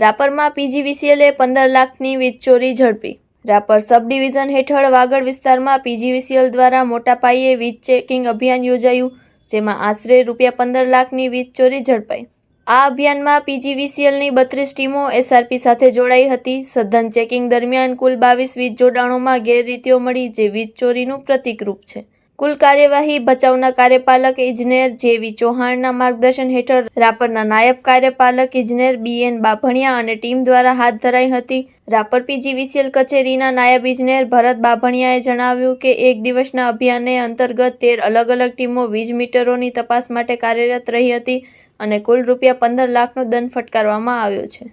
રાપરમાં પીજીવીસીએલે પંદર લાખની વીજ ચોરી ઝડપી. રાપર સબ ડિવિઝન હેઠળ વાગડ વિસ્તારમાં પીજીવીસીએલ દ્વારા મોટા પાયે વીજ ચેકિંગ અભિયાન યોજાયું, જેમાં આશરે રૂપિયા પંદર લાખની વીજ ચોરી ઝડપાઈ. આ અભિયાનમાં પીજીવીસીએલની બત્રીસ ટીમો એસઆરપી સાથે જોડાઈ હતી. સઘન ચેકિંગ દરમિયાન કુલ બાવીસ વીજ જોડાણોમાં ગેરરીતિઓ મળી, જે વીજ ચોરીનું પ્રતિકરૂપ છે. કુલ કાર્યવાહી બચાવના કાર્યપાલક ઇજનેર જેવી ચૌહાણના માર્ગદર્શન હેઠળ રાપરના નાયબ કાર્યપાલક ઇજનેર બીએન બાભણિયા અને ટીમ દ્વારા હાથ ધરાઈ હતી. રાપર પીજીવીસીએલ કચેરીના નાયબ ઇજનેર ભરત બાભણિયાએ જણાવ્યું કે એક દિવસના અભિયાનને અંતર્ગત તેર અલગ અલગ ટીમો વીજ મીટરોની તપાસ માટે કાર્યરત રહી હતી અને કુલ રૂપિયા પંદર લાખનો દંડ ફટકારવામાં આવ્યો છે.